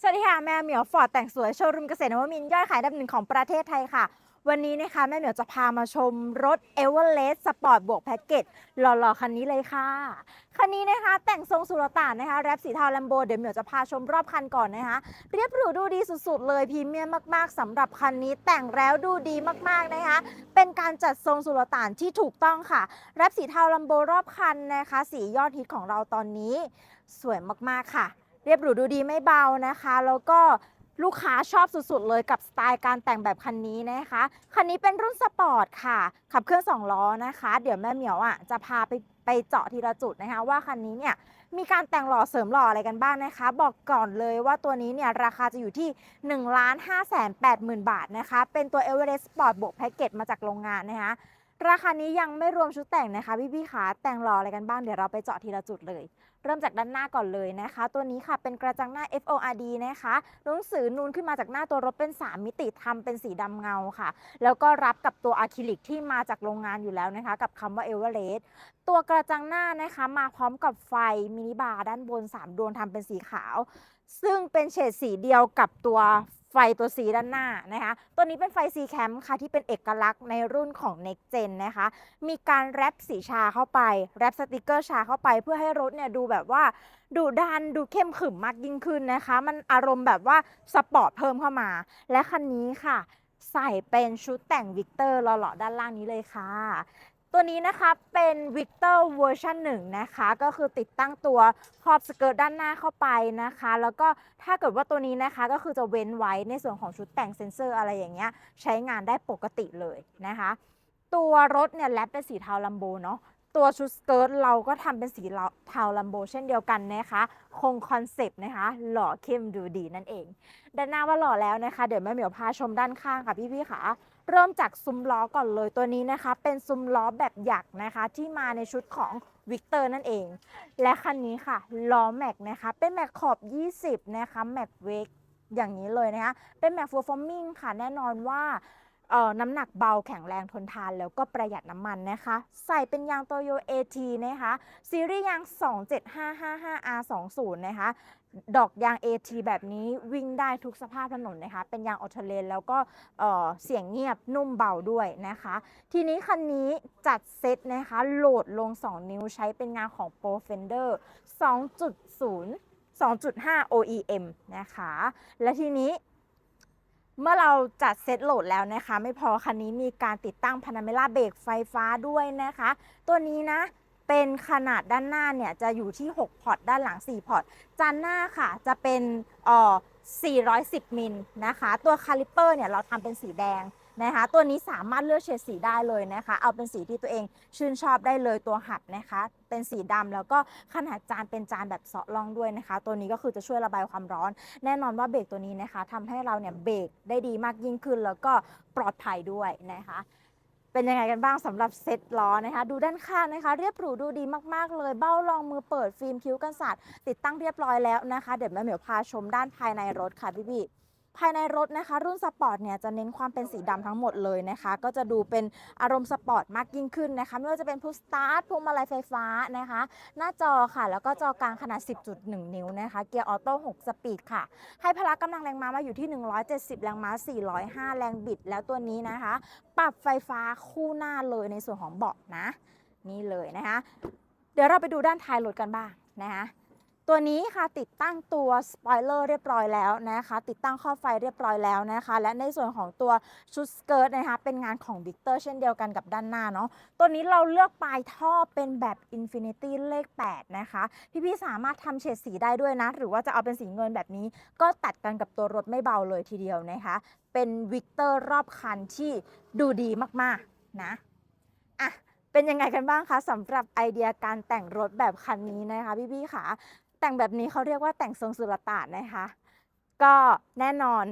สวัสดีค่ะ แม่เหมียวฟอร์ดแต่งสวยโชว์รูมเกษตรนวมินยอดขายอันดับหนึ่งของประเทศไทยค่ะ วันนี้นะคะ แม่เหมียวจะพามาชมรถ e v e r e s t Sport บวกแพ็กเกจหล่อๆ คันนี้เลยค่ะ คันนี้นะคะแต่งทรงสุลต่านนะคะ แรปสีเทาแลมโบเดี๋ยวเหมียวจะพาชมรอบคันก่อนนะคะ เรียบหรูดูดีสุดๆ เลยพรีเมียมมากๆสำหรับคันนี้แต่งแล้วดูดีมากๆนะคะ เป็นการจัดทรงสุลต่านที่ถูกต้องค่ะ แรปสีเทาแลมโบรอบคันนะคะ สียอดฮิตของเราตอนนี้ สวยมากๆค่ะ เรียบหรูดูดีไม่เบานะคะ แล้วก็ลูกค้าชอบสุดๆ เลยกับสไตล์การแต่งแบบคันนี้นะคะ คันนี้เป็นรุ่นสปอร์ตค่ะ ขับเคลื่อน2ล้อนะคะ เดี๋ยวแม่เหมียวอะจะพาไปไปเจาะทีละจุดนะคะ ว่าคันนี้เนี่ยมีการแต่งหล่อเสริมหล่ออะไรกันบ้างนะคะ บอกก่อนเลยว่าตัวนี้เนี่ยราคาจะอยู่ที่1 5 8 0 0 0 0 บาทนะคะ เป็นตัว Everest Sport บวกแพ็กเกจมาจากโรงงานนะคะ ราคานี้ยังไม่รวมชุดแต่งนะคะพี่ๆขาแต่งหล่ออะไรกันบ้างเดี๋ยวเราไปเจาะทีละจุดเลย เริ่มจากด้านหน้าก่อนเลยนะคะ ตัวนี้ค่ะเป็นกระจังหน้า FORD นะคะหนังสือนูนขึ้นมาจากหน้าตัวรถเป็น 3 มิติทำเป็นสีดำเงาค่ะ แล้วก็รับกับตัวอะคริลิกที่มาจากโรงงานอยู่แล้วนะคะ กับคำว่า e v e r e s t ตัวกระจังหน้านะคะมาพร้อมกับไฟมินิบาร์ด้านบน 3 ดวงทำเป็นสีขาว ซึ่งเป็นเฉดสีเดียวกับตัว ไฟตัวสีด้านหน้านะคะ ตัวนี้เป็นไฟ C Cam ค่ะที่เป็นเอกลักษณ์ในรุ่นของ Next Gen นะคะ มีการแรปสีชาเข้าไป แรปสติกเกอร์ชาเข้าไปเพื่อให้รถเนี่ยดูแบบว่าดูดันดูเข้มขรึมมากยิ่งขึ้นนะคะ มันอารมณ์แบบว่าสปอร์ตเพิ่มเข้ามา และคันนี้ค่ะ ใส่เป็นชุดแต่งวิกเตอร์หล่อๆด้านล่างนี้เลยค่ะ ตัวนี้นะคะเป็น Victor เวอร์ชัน1นะคะ ก็คือติดตั้งตัวขอบสเกิร์ตด้านหน้าเข้าไปนะคะ แล้วก็ถ้าเกิดว่าตัวนี้นะคะก็คือจะเว้นไว้ในส่วนของชุดแต่งเซ็นเซอร์อะไรอย่างเงี้ยใช้งานได้ปกติเลยนะคะ ตัวรถเนี่ยแลปเป็นสีเทาลัมโบเนาะตัวชุดสเกิร์ตเราก็ทำเป็นสีเทาลัมโบเช่นเดียวกันนะคะ คงคอนเซปต์นะคะ หล่อเข้มดูดีนั่นเอง ด้านหน้าว่าหล่อแล้วนะคะ เดี๋ยวแม่เหมียวพาชมด้านข้างค่ะพี่ๆค่ะ เริ่มจากซุ้มล้อก่อนเลยตัวนี้นะคะ เป็นซุ้มล้อแบบหยักนะคะ ที่มาในชุดของวิกเตอร์นั่นเอง และคันนี้ค่ะล้อแม็กนะคะ เป็นแม็กขอบ 20 นะคะแม็กเวกอย่างนี้เลยนะคะ เป็นแม็กฟูลฟอร์มิงค่ะแน่นอนว่า น้ำหนักเบาแข็งแรงทนทานแล้วก็ประหยัดน้ำมันนะคะ ใส่เป็นยางโตโย AT นะคะซีรีส์ยาง 27555R20 นะคะ ดอกยาง AT แบบนี้วิ่งได้ทุกสภาพถนนนะคะ เป็นยางออโตเลนแล้วก็เออเสียงเงียบนุ่มเบาด้วยนะคะ ทีนี้คันนี้จัดเซตนะคะ โหลดลง 2 นิ้วใช้เป็นงานของ Pro Fender 2.0 2.5 OEM นะคะ และทีนี้ เมื่อเราจัดเซตโหลดแล้วนะคะ ไม่พอคันนี้มีการติดตั้งพานาเมล่าเบรกไฟฟ้าด้วยนะคะ ตัวนี้นะเป็นขนาดด้านหน้าเนี่ยจะอยู่ที่ 6 พอร์ต ด้านหลัง 4 พอร์ต จานหน้าค่ะจะเป็นอ่อ410 มิลนะคะ ตัวคาลิปเปอร์เนี่ยเราทำเป็นสีแดง นะคะตัวนี้สามารถเลือกเฉดสีได้เลยนะคะ เอาเป็นสีที่ตัวเองชื่นชอบได้เลยตัวหัดนะคะ เป็นสีดำแล้วก็ขนาดจานเป็นจานแบบเซาะล่องด้วยนะคะ ตัวนี้ก็คือจะช่วยระบายความร้อน แน่นอนว่าเบรกตัวนี้นะคะทำให้เราเนี่ยเบรกได้ดีมากยิ่งขึ้น แล้วก็ปลอดภัยด้วยนะคะเป็นยังไงกันบ้างสำหรับเซ็ตล้อนะคะ ดูด้านข้างนะคะ เรียบหรูดูดีมาก ๆ เลย เบ้ารองมือเปิดฟิล์มคิ้วกันสัตว์ติดตั้งเรียบร้อยแล้วนะคะ เดี๋ยวแม่เหมียวพาชมด้านภายในรถค่ะพี่ๆ ภายในรถนะคะ รุ่นสปอร์ตเนี่ยจะเน้นความเป็นสีดำทั้งหมดเลยนะคะ ก็จะดูเป็นอารมณ์สปอร์ตมากยิ่งขึ้นนะคะ ไม่ว่าจะเป็นพุชสตาร์ทพวงมาลัยไฟฟ้านะคะ หน้าจอค่ะ แล้วก็จอกลางขนาด 10.1 นิ้วนะคะ เกียร์ออโต้ 6 สปีดค่ะ ให้พละกำลังแรงม้ามาอยู่ที่ 170 แรงม้า 405 แรงบิด แล้วตัวนี้นะคะ ปรับไฟฟ้าคู่หน้าเลยในส่วนของเบาะนะ นี่เลยนะคะ เดี๋ยวเราไปดูด้านท้ายรถกันบ้างนะคะ ตัวนี้ค่ะติดตั้งตัวสปอยเลอร์เรียบร้อยแล้วนะคะ ติดตั้งข้อไฟเรียบร้อยแล้วนะคะ และในส่วนของตัวชุดสเกิร์ตนะคะ เป็นงานของวิกเตอร์เช่นเดียวกันกับด้านหน้าเนาะตัวนี้เราเลือกปลายท่อเป็นแบบ Infinity เลข 8 นะคะ พี่ๆสามารถทำเฉดสีได้ด้วยนะ หรือว่าจะเอาเป็นสีเงินแบบนี้ ก็ตัดกันกับตัวรถไม่เบาเลยทีเดียวนะคะ เป็นวิกเตอร์รอบคันที่ดูดีมากๆนะอะเป็นยังไงกันบ้างคะสำหรับไอเดียการแต่งรถแบบคันนี้นะคะพี่ๆค่ะ แต่งแบบนี้เขาเรียกว่าแต่งทรงสุลต่านนะคะ ก็แน่นอน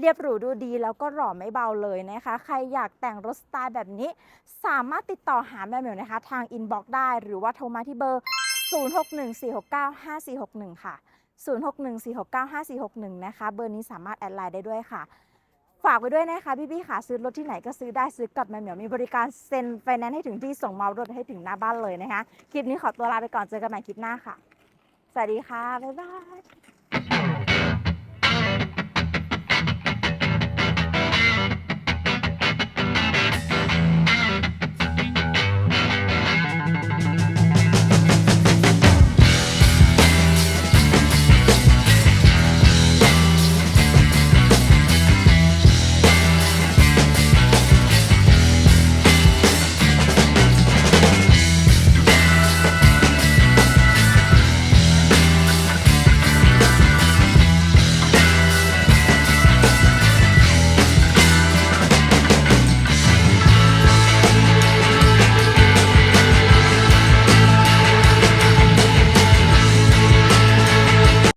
เรียบหรูดูดีแล้วก็หล่อไม่เบาเลยนะคะ ใครอยากแต่งรถสไตล์แบบนี้ สามารถติดต่อหาแม่เหมียวนะคะ ทางอินบ็อกซ์ได้หรือว่าโทรมาที่เบอร์ 0614695461 ค่ะ 0614695461 นะคะ เบอร์นี้สามารถแอดไลน์ได้ด้วยค่ะ ฝากไว้ด้วยนะคะพี่ๆค่ะซื้อรถที่ไหนก็ซื้อได้ซื้อกับแม่เหมียวมีบริการเซ็นไฟแนนซ์ให้ถึงที่ส่งมอบรถให้ถึงหน้าบ้านเลยนะคะ คลิปนี้ขอตัวลาไปก่อนเจอกันใหม่คลิปหน้าค่ะ สวัสดีค่ะ บ๊ายบาย